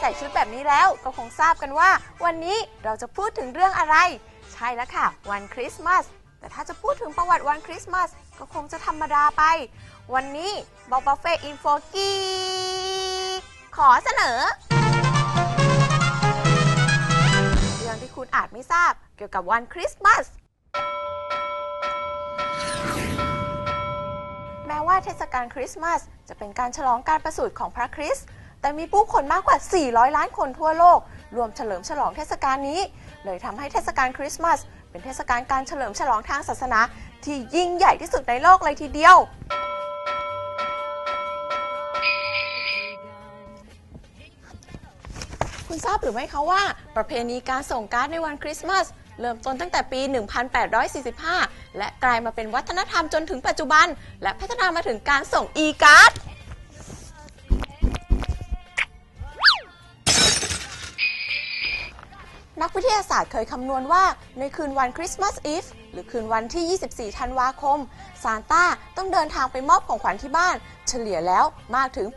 ใส่ชุดแบบนี้แล้วก็คงทราบกันว่า วันนี้เราจะพูดถึงเรื่องอะไร ใช่แล้วค่ะ วันคริสต์มาสแต่ถ้าจะพูดถึงประวัติวันคริสต์มาสก็คงจะธรรมดาไป วันนี้บอกบัฟเฟ่อินโฟกีขอเสนอ เรื่องที่คุณอาจไม่ทราบเกี่ยวกับวันคริสต์มาสแม้ว่าเทศกาลคริสต์มาสจะเป็นการฉลองการประสูติของพระคริสต์ แต่มีผู้คนมากกว่า 400 ล้านคนทั่วโลก รวมเฉลิมฉลองเทศกาลนี้ เลยทำให้เทศกาลคริสต์มาสเป็นเทศกาลการเฉลิมฉลองทางศาสนา ที่ยิ่งใหญ่ที่สุดในโลกเลยทีเดียว คุณทราบหรือไม่คะว่า ประเพณีการส่งการ์ดในวันคริสต์มาสเริ่มต้นตั้งแต่ปี 1845 และกลายมาเป็นวัฒนธรรมจนถึงปัจจุบัน และพัฒนามาถึงการส่งอีการ์ด นักวิทยาศาสตร์เคยคำนวณว่าในคืนวันคริสต์มาสอีฟหรือคืนวันที่ 24 ธันวาคม ซานต้าต้องเดินทางไปมอบของขวัญที่บ้าน เฉลี่ยแล้วมากถึง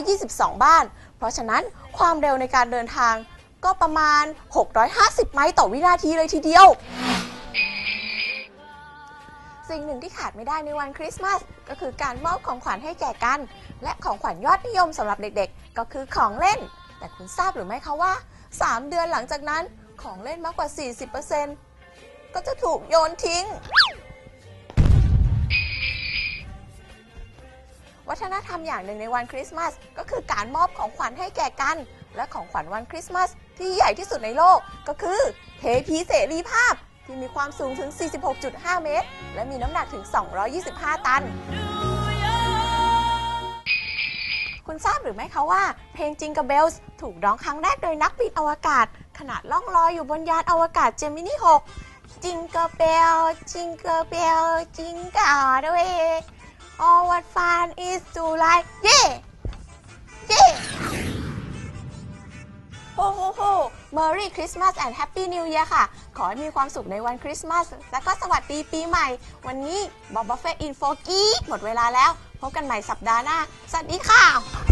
822 บ้าน เพราะฉะนั้นความเร็วในการเดินทางก็ประมาณ 650 ไมล์ต่อวินาทีเลยทีเดียว สิ่งหนึ่งที่ขาดไม่ได้ในวันคริสต์มาสก็คือการมอบของขวัญให้แก่กัน และของขวัญยอดนิยมสำหรับเด็กๆ ก็คือของเล่น แต่คุณทราบหรือไม่คะว่า 3 เดือนหลังจากนั้น ของเล่นมากกว่า 40%ก็จะถูกโยนทิ้ง วัฒนธรรมอย่างหนึ่งในวันคริสต์มาสก็คือการมอบของขวัญให้แก่กัน และของขวัญวันคริสต์มาสที่ใหญ่ที่สุดในโลกก็คือเทพีเสรีภาพที่มีความสูงถึง 46.5 เมตร และมีน้ำหนักถึง 225 ตัน ทราบหรือไม่คะว่า เพลงจิง g ก b เบลส์ถูกร้องครั้งแรกโดยนักบินอวกาศ ขณะล่องลอยอยู่บนยานอวกาศเจมินี6จิง g ก b เบลจิง g ก b เบลจิงกาด้วย Oh what fun is to like เย่เย่โฮโฮโฮ Merry Christmas and Happy New Year ค่ะ ขอให้มีความสุขในวันคริสต์มาส และก็สวัสดีปีใหม่ วันนี้บอบบัฟเฟ่อินโฟกีหมดเวลาแล้ว พบกันใหม่สัปดาห์หน้า สวัสดีค่ะ